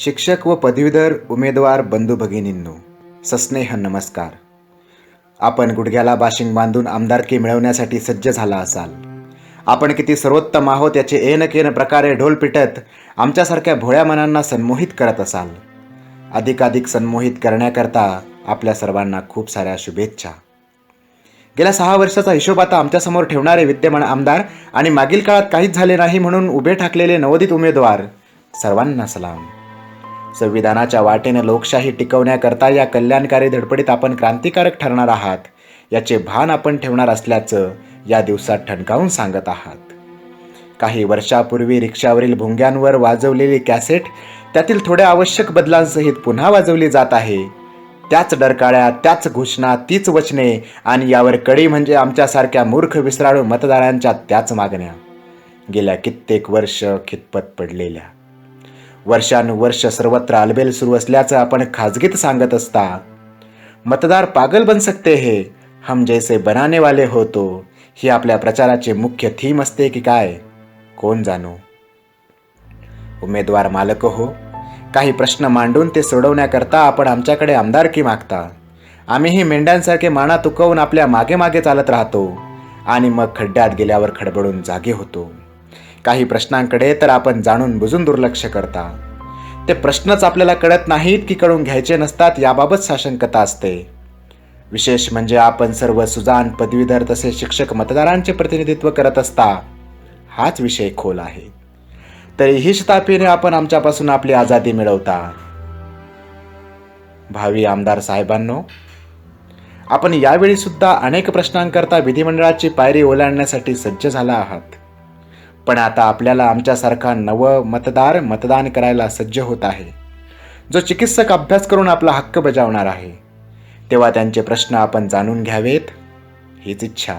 शिक्षक व पदवीधर उमेदवार बंधू भगिनींनो सस्नेह नमस्कार आपण गुडघ्याला बाशिंग बांधून आमदारकी मिळवण्यासाठी सज्ज झाला असाल आपण किती सर्वोत्तम आहोत याचे एन केन प्रकारे ढोल पिटत आमच्यासारख्या भोळ्या मनांना संमोहित करत असाल अधिकाधिक संमोहित करण्याकरता आपल्या सर्वांना खूप साऱ्या शुभेच्छा गेल्या सहा वर्षाचा हिशोब आता आमच्यासमोर ठेवणारे विद्यमान आमदार आणि मागील काळात काहीच झाले नाही म्हणून उभे ठाकलेले नवोदित उमेदवार सर्वांना सलाम संविधानाच्या वाटेने लोकशाही टिकवण्याकरता या कल्याणकारी धडपडीत आपण क्रांतिकारक ठरणार आहात. याचे भान आपण ठेवणार असल्याचं या दिवसात ठणकावून सांगत आहात. काही वर्षापूर्वी रिक्षावरील भुंग्यांवर वाजवलेली कॅसेट त्यातील थोड्या आवश्यक बदलांसहित पुन्हा वाजवली जात आहे. त्याच डरकाळ्या त्याच घोषणा तीच वचने आणि यावर कडी म्हणजे आमच्यासारख्या मूर्ख विसराळू मतदारांच्या त्याच मागण्या. गेल्या कित्येक वर्ष खितपत पडलेल्या. वर्षानुवर्ष सर्वत्र आलबेल सुरू असल्याचं आपण खाजगीत सांगत असता. मतदार पागल बन सकते हे हम जैसे बनाने वाले होतो ही आपल्या प्रचाराची मुख्य थीम असते की काय? कोण जाणो? उमेदवार मालक हो. काही प्रश्न मांडून ते सोडवण्याकरता आपण आमच्याकडे आमदारकी मागता. आम्हीही मेंढ्यांसारखे माना तुकवून आपल्या मागे मागे चालत राहतो आणि मग खड्ड्यात गेल्यावर खडबडून जागे होतो. काही प्रश्नांकडे तर आपण जाणून बुजून दुर्लक्ष करता. ते प्रश्नच आपल्याला कळत नाहीत की कळून घ्यायचे नसतात याबाबत साशंकता असते. विशेष म्हणजे आपण सर्व सुजान पदवीधर तसे शिक्षक मतदारांचे प्रतिनिधित्व करत असता हाच विषय खोल आहे. तरीही शतापीने आपण आमच्यापासून आपली आझादी मिळवता. भावी आमदार साहेबांनो आपण यावेळी सुद्धा अनेक प्रश्नांकरता विधिमंडळाची पायरी ओलांडण्यासाठी सज्ज झाला आहात. पण आता आपल्याला आमच्यासारखा नव मतदार मतदान करायला सज्ज होत आहे. जो चिकित्सक अभ्यास करून आपला हक्क बजावणार आहे तेव्हा त्यांचे प्रश्न आपण जाणून घ्यावेत हीच इच्छा.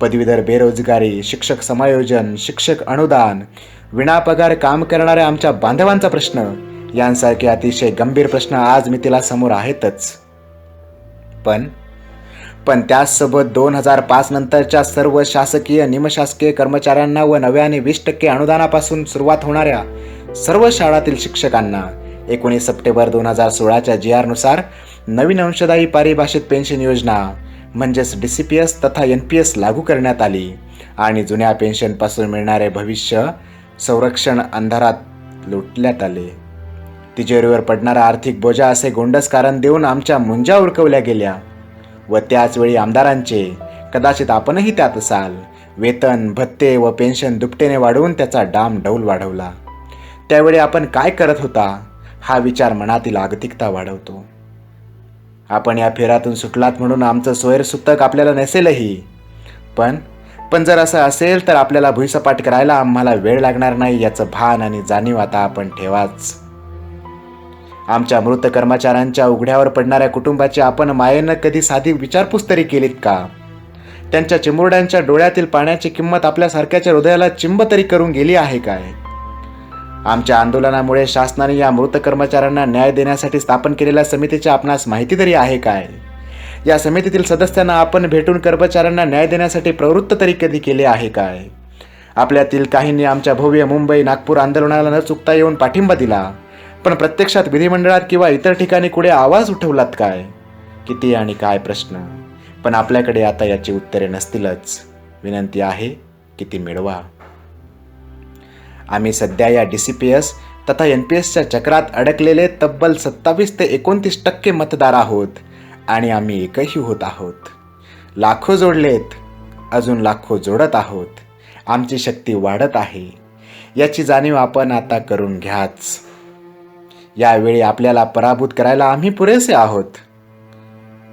पदवीधर बेरोजगारी शिक्षक समायोजन शिक्षक अनुदान विनापगार काम करणाऱ्या आमच्या बांधवांचा प्रश्न यांसारखे अतिशय गंभीर प्रश्न आज मी तिला समोर आहेतच. पण पण त्याचसोबत दोन हजार पाच नंतरच्या सर्व शासकीय निमशासकीय कर्मचाऱ्यांना व नव्याने वीस टक्के अनुदानापासून सुरुवात होणाऱ्या सर्व शाळातील शिक्षकांना एकोणीस सप्टेंबर दोन हजार सोळाच्या जी आरनुसार नवीन अंशदायी पारिभाषित पेन्शन योजना म्हणजेच डी सी पी एस तथा एन पी एस लागू करण्यात आली आणि जुन्या पेन्शनपासून मिळणारे भविष्य संरक्षण अंधारात लुटण्यात आले. तिजोरीवर पडणारा आर्थिक बोजा असे गोंडस कारण देऊन आमच्या मुंजा उडकवल्या गेल्या. व त्याचवेळी आमदारांचे कदाचित आपणही त्यात असाल. वेतन भत्ते व पेन्शन दुपटेने वाढवून त्याचा डाम डौल वाढवला. त्यावेळी आपण काय करत होता? हा विचार मनातील आगतिकता वाढवतो. आपण या फेरातून सुटलात म्हणून आमचं सोयरसुतक आपल्याला नसेलही. पण पण जर असं असेल तर आपल्याला भुईसपाट करायला आम्हाला वेळ लागणार नाही याचं भान आणि जाणीव आता आपण ठेवाच. आमच्या मृत कर्मचाऱ्यांच्या उघड्यावर पडणाऱ्या कुटुंबाची आपण मायेनं कधी साधी विचारपूस तरी केलीत का? त्यांच्या चिमुरड्यांच्या डोळ्यातील पाण्याची किंमत आपल्यासारख्याच्या हृदयाला चिंब तरी करून गेली आहे काय? आमच्या आंदोलनामुळे शासनाने या मृत कर्मचाऱ्यांना न्याय देण्यासाठी स्थापन केलेल्या समितीची आपणास माहिती तरी आहे काय? या समितीतील सदस्यांना आपण भेटून कर्मचाऱ्यांना न्याय देण्यासाठी प्रवृत्त तरी कधी केले आहे काय? आपल्यातील काहींनी आमच्या भव्य मुंबई नागपूर आंदोलनाला न चुकता येऊन पाठिंबा दिला. पण प्रत्यक्षात विधिमंडळात किंवा इतर ठिकाणी कुठे आवाज उठवलात काय? किती आणि काय प्रश्न? पण आपल्याकडे आता याची उत्तरे नसतीलच. विनंती आहे की ती मिळवा. आम्ही सध्या या डी सी पी एस तथा एन पी एसच्या चक्रात अडकलेले तब्बल सत्तावीस ते एकोणतीस टक्के मतदार आहोत आणि आम्ही एकही होत आहोत. लाखो जोडलेत अजून लाखो जोडत आहोत. आमची शक्ती वाढत आहे. याची जाणीव आपण आता करून घ्याच. यावेळी आपल्याला पराभूत करायला आम्ही पुरेसे आहोत.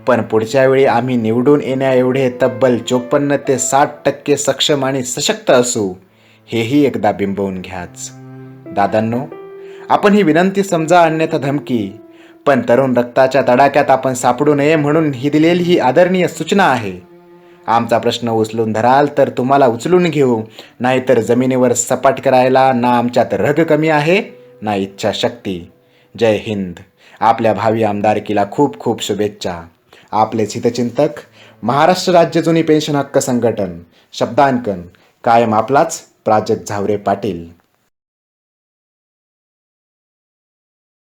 पण पुढच्या वेळी आम्ही निवडून येण्याएवढे तब्बल चोपन्न ते साठ टक्के सक्षम आणि सशक्त असू हेही एकदा बिंबवून घ्याच. दादांनो आपण ही विनंती समजा अन्यथा धमकी पण तरुण रक्ताच्या तडाक्यात आपण सापडू नये म्हणून ही दिलेली ही आदरणीय सूचना आहे. आमचा प्रश्न उचलून धराल तर तुम्हाला उचलून घेऊ नाहीतर जमिनीवर सपाट करायला ना आमच्यात रग कमी आहे ना इच्छाशक्ती. जय हिंद. आपल्या भावी आमदारकीला खूप खूप शुभेच्छा. आपलेच हितचिंतक महाराष्ट्र राज्य जुनी पेन्शन हक्क संघटन शब्दांकन कायम आपलाच प्राजक्त झावरे पाटील.